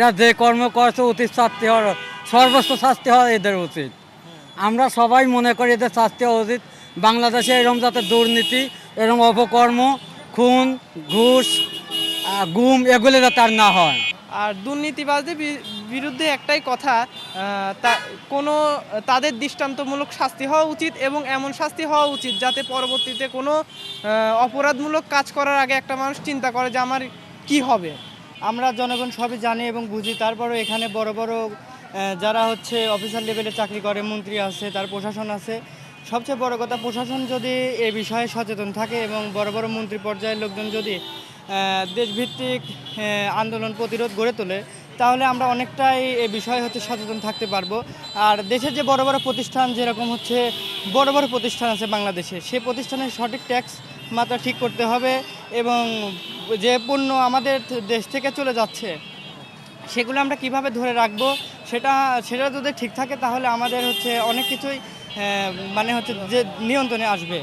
এরা যে কর্ম করছে, উচিত শাস্তি হওয়ার, সর্বোচ্চ শাস্তি হওয়া এদের উচিত। আমরা সবাই মনে করি এদের শাস্তি হওয়া উচিত। বাংলাদেশে এরকম যাতে দুর্নীতি, এরকম অপকর্ম, খুন, ঘুষ গুম, এগুলো যাতে আর না হয়। আর দুর্নীতিবাজদের বিরুদ্ধে একটাই কথা তা, কোনো, তাদের দৃষ্টান্তমূলক শাস্তি হওয়া উচিত এবং এমন শাস্তি হওয়া উচিত যাতে পরবর্তীতে কোনো অপরাধমূলক কাজ করার আগে একটা মানুষ চিন্তা করে যে আমার কি হবে। আমরা জনগণ সবই জানি এবং বুঝি। তারপরও এখানে বড় বড় যারা হচ্ছে অফিসার লেভেলে চাকরি করে, মন্ত্রী আছে, তার প্রশাসন আছে। সবচেয়ে বড় কথা, প্রশাসন যদি এ বিষয়ে সচেতন থাকে এবং বড় বড় মন্ত্রী পর্যায়ের লোকজন যদি দেশভিত্তিক আন্দোলন প্রতিরোধ গড়ে তোলে, তাহলে আমরা অনেকটাই এ বিষয়ে হচ্ছে সচেতন থাকতে পারব। আর দেশের যে বড় বড় প্রতিষ্ঠান, যেরকম হচ্ছে বড় বড় প্রতিষ্ঠান আছে বাংলাদেশে, সে প্রতিষ্ঠানের সঠিক ট্যাক্স মাত্রা ঠিক করতে হবে এবং যে পণ্য আমাদের দেশ থেকে চলে যাচ্ছে, সেগুলো আমরা কীভাবে ধরে রাখব, সেটা সেটা যদি ঠিক থাকে তাহলে আমাদের হচ্ছে অনেক কিছুই মানে হচ্ছে যে নিয়ন্ত্রণে আসবে।